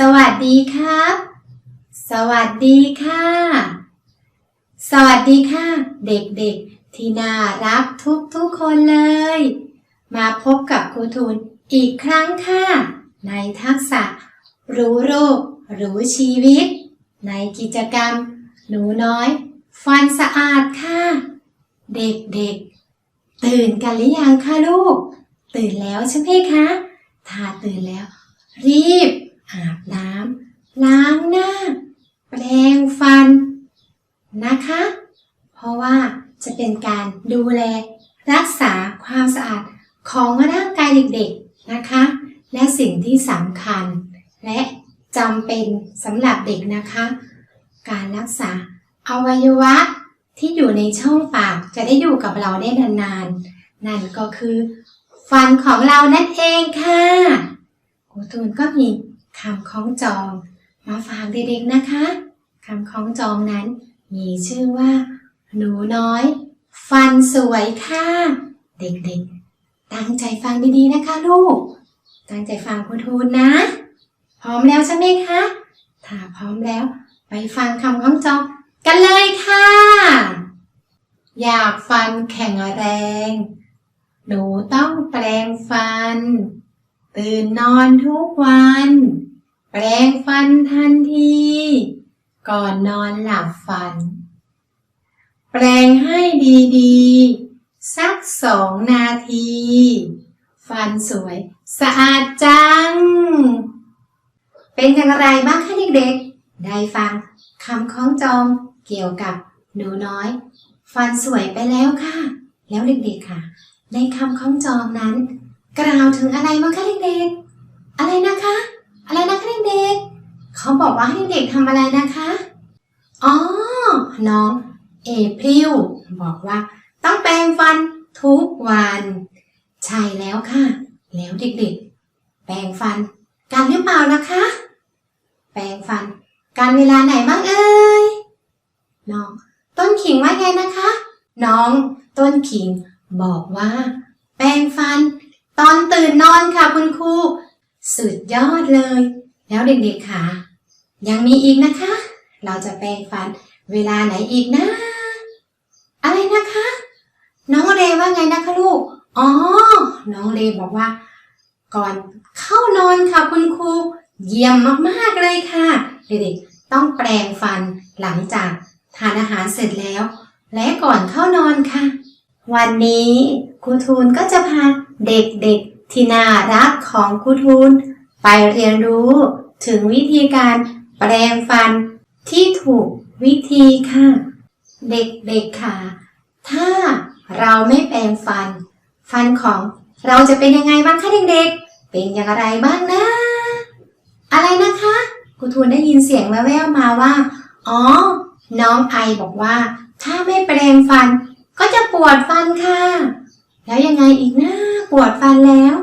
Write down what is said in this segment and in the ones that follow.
สวัสดีครับ สวัสดีค่ะ สวัสดีค่ะ เด็กๆ ที่น่ารักทุกๆคนเลย มาพบกับครูทูนอีกครั้งค่ะ ในทักษะ รู้โรครู้ชีวิต ในกิจกรรม หนูน้อย ฟันสะอาดค่ะ เด็กๆ ตื่นกันหรือยังคะลูก ตื่นแล้วใช่ไหมคะ ถ้าตื่นแล้ว รีบ อาบน้ำล้างหน้า แปรงฟันนะคะ เพราะว่าจะเป็นการดูแลรักษาความสะอาดของร่างกายเด็กๆนะคะ และสิ่งที่สำคัญ และจำเป็นสำหรับเด็กนะคะ การรักษาอวัยวะที่อยู่ในช่องปากจะได้อยู่กับเราได้นานๆ นั่นก็คือ ฟันของเรานั่นเองค่ะครูตูนก็มี คำคล้องจอง มาฝากเด็กๆนะคะคำคล้องจองนั้น มีชื่อว่า หนูน้อย ฟันสวยค่ะ เด็กๆ ตั้งใจฟังดีๆนะคะลูก ตั้งใจฟังครูทูนนะ พร้อมแล้วใช่ไหมคะ ถ้าพร้อมแล้ว ไปฟังคำคล้องจองกันเลยค่ะ อยากฟันแข็งแรง หนูต้องแปรงฟัน ตื่นนอนทุกวัน แปรงฟันทันที ก่อนนอนหลับฝัน แปรงให้ดีๆ สักสองนาที ฟันสวย สะอาดจัง เป็นอย่างไรบ้างคะเด็กๆ ได้ฟังคำคล้องจองเกี่ยวกับหนูน้อย ฟันสวยไปแล้วค่ะ แล้วเด็กๆค่ะ ในคำคล้องจองนั้น กล่าวถึงอะไรบ้างคะเด็กๆ อะไรนะคะ อะไรนะคะเด็กๆเขาบอกว่าให้เด็กทำอะไรนะคะ อ๋อ น้องเอพริลบอกว่า ต้องแปรงฟันทุกวัน ใช่แล้วค่ะ แล้วเด็กๆ แปรงฟัน กันหรือเปล่านะคะ แปรงฟันกันเวลาไหนบ้างเอ่ย น้อง ต้นขิงว่าไงนะคะ น้อง ต้นขิงบอกว่า แปรงฟัน ตอนตื่นนอนค่ะคุณครูสุดยอดเลย แล้วเด็กๆค่ะ ยังมีอีกนะคะ เราจะแปรงฟันเวลาไหนอีกนะ อะไรนะคะ น้องเรว่าไงนะคะลูก อ๋อ น้องเรบอกว่า ก่อนเข้านอนค่ะคุณครูเยี่ยมมากๆเลยค่ะ เด็กๆต้องแปรงฟันหลังจากทานอาหารเสร็จแล้ว และก่อนเข้านอนค่ะ วันนี้ ครูทูนก็จะพาเด็กๆที่น่ารักของครูทูนไปเรียนรู้ถึงวิธีการแปรงฟันที่ถูกวิธีค่ะ เด็กๆค่ะ ถ้าเราไม่แปรงฟัน ฟันของเราจะเป็นยังไงบ้างคะเด็กๆ เป็นอย่างไรบ้างนะ อะไรนะคะครูทูนได้ยินเสียงแว่วๆมาว่า อ๋อ น้องไอบอกว่า ถ้าไม่แปรงฟันก็จะปวดฟันค่ะ แล้วยังไงอีกนะปวดฟันแล้ว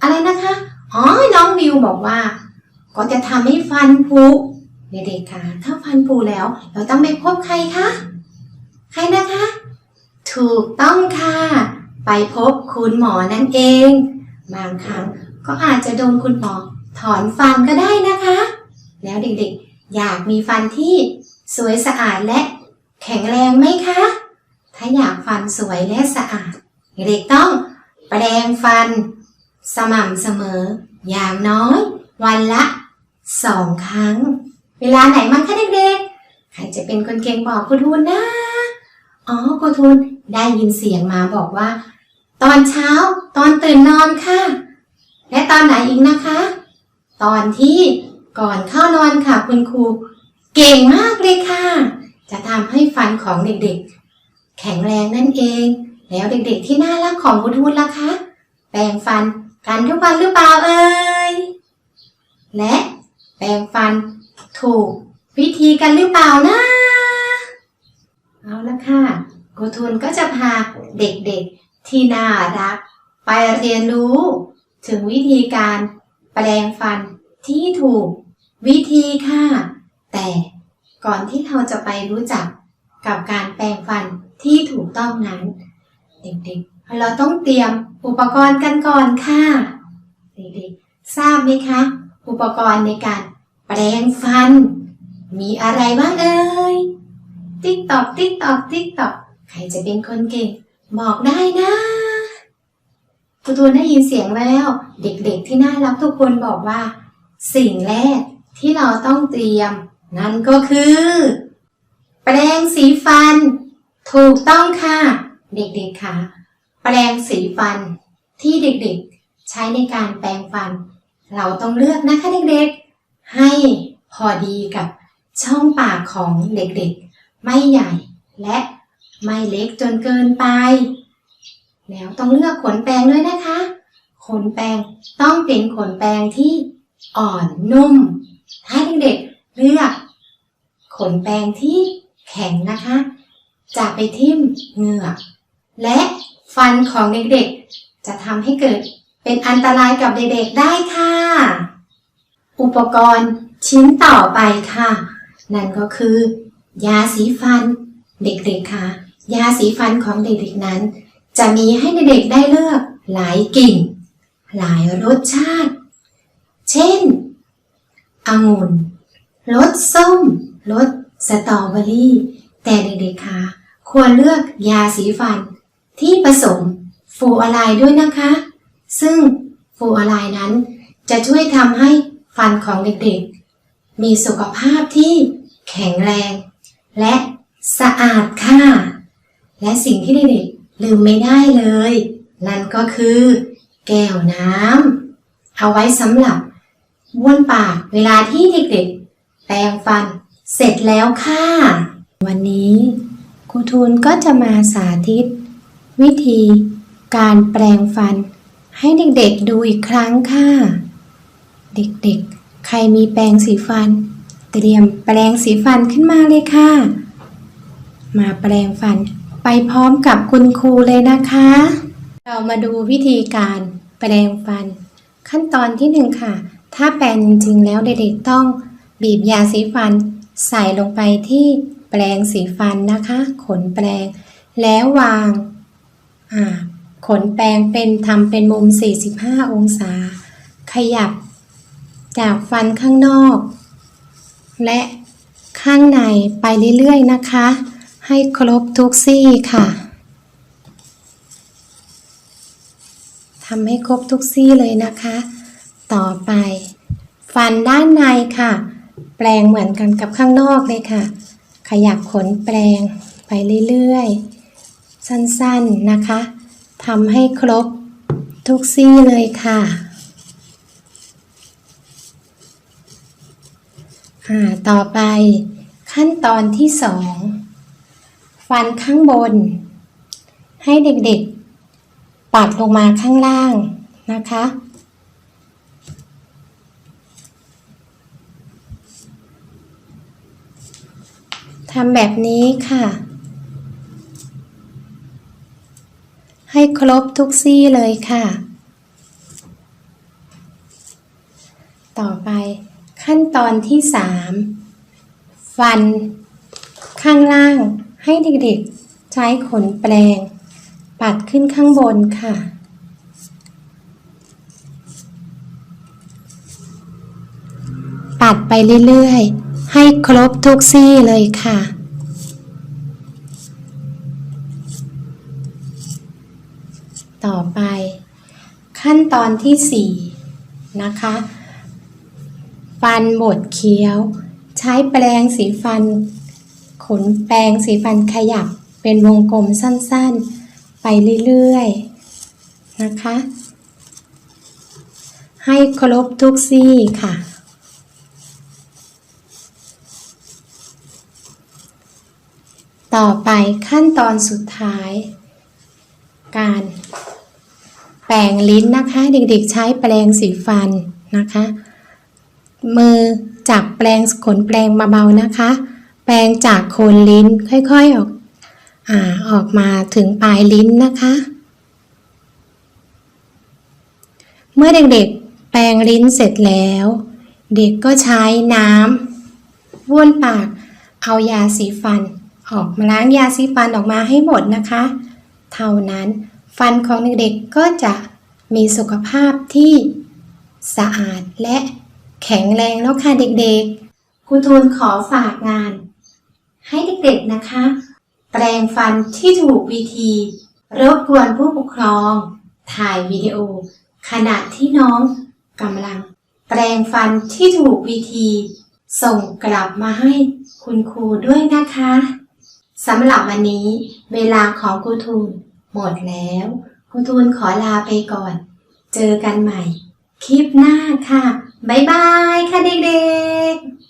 อะไรนะคะอ๋อน้องวิวบอกว่า ก็จะทำให้ฟันผุเด็กๆคะถ้าฟันผุแล้ว เราต้องไปพบใครคะใครนะคะ ถูกต้องค่ะ ไปพบคุณหมอนั่นเอง บางครั้งก็อาจจะโดนคุณหมอถอนฟันก็ได้นะคะ แล้วเด็กๆ อยากมีฟันที่สวยสะอาดและแข็งแรงไหมคะ ถ้าอยากฟันสวยและสะอาด เด็กต้องแปรงฟันสม่ำเสมอ อย่างน้อย วันละสองครั้ง เวลาไหนมั้งคะเด็กๆ ใครจะเป็นคนเก่งบอกครูทูนนะ อ๋อครูทูนได้ยินเสียงมาบอกว่า ตอนเช้าตอนตื่นนอนค่ะ และตอนไหนอีกนะคะ ตอนที่ก่อนเข้านอนค่ะคุณครู เก่งมากเลยค่ะ จะทำให้ฟันของเด็กๆ แข็งแรงนั่นเอง แล้วเด็กๆที่น่ารักของคุณทูนล่ะคะ แปรงฟันกันทุกวันหรือเปล่าเอ่ย และแปรงฟันถูกวิธีกันหรือเปล่านะ เอาละค่ะกูทูนก็จะพาเด็กๆที่น่ารัก ไปเรียนรู้ ถึงวิธีการแปรงฟันที่ถูกวิธีค่ะ แต่ก่อนที่เราจะไปรู้จักกับการแปรงฟันที่ถูกต้องนั้น เด็กๆ เราต้องเตรียมอุปกรณ์กันก่อนค่ะเด็กๆทราบไหมคะ อุปกรณ์ในการแปรงฟัน มีอะไรบ้างเอ่ยติ๊กตอกติ๊กตอกติ๊กตอกใครจะเป็นคนเก่งบอกได้นะครูทูนได้ยินเสียงแล้ว เด็กๆที่น่ารักทุกคนบอกว่า สิ่งแรกที่เราต้องเตรียม นั่นก็คือ แปรงสีฟัน ถูกต้องค่ะ เด็กๆค่ะแปรงสีฟันที่เด็กๆ ใช้ในการแปรงฟัน เราต้องเลือกนะคะเด็กๆ ให้พอดีกับช่องปากของเด็กๆ ไม่ใหญ่และไม่เล็กจนเกินไป แล้วต้องเลือกขนแปรงด้วยนะคะ ขนแปรงต้องเป็นขนแปรงที่อ่อนนุ่มให้เด็กๆเลือก ขนแปรงที่แข็งนะคะ จะไปทิ่มเหงือก และฟันของเด็กๆ จะทำให้เกิดเป็นอันตรายกับเด็กๆได้ค่ะ อุปกรณ์ชิ้นต่อไปค่ะ นั่นก็คือ ยาสีฟัน เด็กๆค่ะ ยาสีฟันของเด็กๆนั้น จะมีให้เด็กๆได้เลือกหลายกลิ่น หลายรสชาติ เช่นองุ่นรสส้มรสสตรอเบอรี่ แต่เด็กๆค่ะ ควรเลือกยาสีฟัน ที่ผสมฟูอะไลด์ด้วยนะคะ ซึ่งฟูอะไลนั้นจะช่วยทำให้ฟันของเด็กๆ มีสุขภาพที่แข็งแรง และสะอาดค่ะ และสิ่งที่เด็กๆลืมไม่ได้เลย นั่นก็คือ แก้วน้ำเอาไว้สำหรับบ้วนปากเวลาที่เด็กๆ แปรงฟันเสร็จแล้วค่ะ วันนี้ครูทูลก็จะมาสาธิต วิธีการแปรงฟัน ให้เด็กๆดูอีกครั้งค่ะ เด็กๆ ใครมีแปรงสีฟัน เตรียมแปรงสีฟันขึ้นมาเลยค่ะ มาแปรงฟันไปพร้อมกับคุณครูเลยนะคะ เรามาดูวิธีการแปรงฟัน ขั้นตอนที่หนึ่งค่ะ ถ้าแปรงจริงๆ แล้วเด็กๆต้องบีบยาสีฟัน ใส่ลงไปที่แปรงสีฟันนะคะ ขนแปรงแล้ววาง ขนแปรงเป็นทำเป็นมุม 45 องศา ขยับจากฟันข้างนอก และข้างในไปเรื่อยๆนะคะ ให้ครบทุกซี่ค่ะทำให้ครบทุกซี่เลยนะคะ ต่อไป ฟันด้านในค่ะ แปลงเหมือนกันกับข้างนอกเลยค่ะ ขยับขนแปลงไปเรื่อยๆ สั้นๆนะคะทำให้ครบทุกซี่เลยค่ะอ่าต่อไปขั้นตอนที่สองฟันข้างบน ให้เด็กๆ ปัดลงมาข้างล่างนะคะ ทำแบบนี้ค่ะ ให้ครบทุกซี่เลยค่ะ ต่อไปขั้นตอนที่สามฟัน ข้างล่างให้เด็กๆ ใช้ขนแปรงปัดขึ้นข้างบนค่ะ ปัดไปเรื่อยๆ ให้ครบทุกซี่เลยค่ะ ต่อไป ขั้นตอนที่สี่นะคะ ฟันบดเคี้ยว ใช้แปรงสีฟัน ขนแปรงสีฟันขยับเป็นวงกลมสั้นๆ ไปเรื่อยๆ นะคะ ให้ครบทุกซี่ค่ะต่อไปขั้นตอนสุดท้าย การ แปรงลิ้นนะคะ เด็กๆใช้แปรงสีฟันนะคะ มือจับแปรงขนแปรงเบาๆนะคะ แปรงจากโคนลิ้นค่อยๆออกอ่าออกมาถึงปลายลิ้นนะคะ เมื่อเด็กๆแปรงลิ้นเสร็จแล้ว เด็กก็ใช้น้ำบ้วนปากเอายาสีฟัน ออกมาล้างยาสีฟันออกมาให้หมดนะคะ เท่านั้น ฟันของเด็กๆก็จะมีสุขภาพที่สะอาดและแข็งแรงแล้วค่ะเด็กๆ ครูทูนขอฝากงาน ให้เด็กๆนะคะ แปรงฟันที่ถูกวิธีรบกวนผู้ปกครอง ถ่ายวิดีโอ ขณะที่น้องกำลัง แปรงฟันที่ถูกวิธี ส่งกลับมาให้คุณครูด้วยนะคะสำหรับวันนี้ เวลาของครูทูน หมดแล้วครูทูลขอลาไปก่อน เจอกันใหม่ คลิปหน้าค่ะ บ๊ายบายค่ะเด็กๆ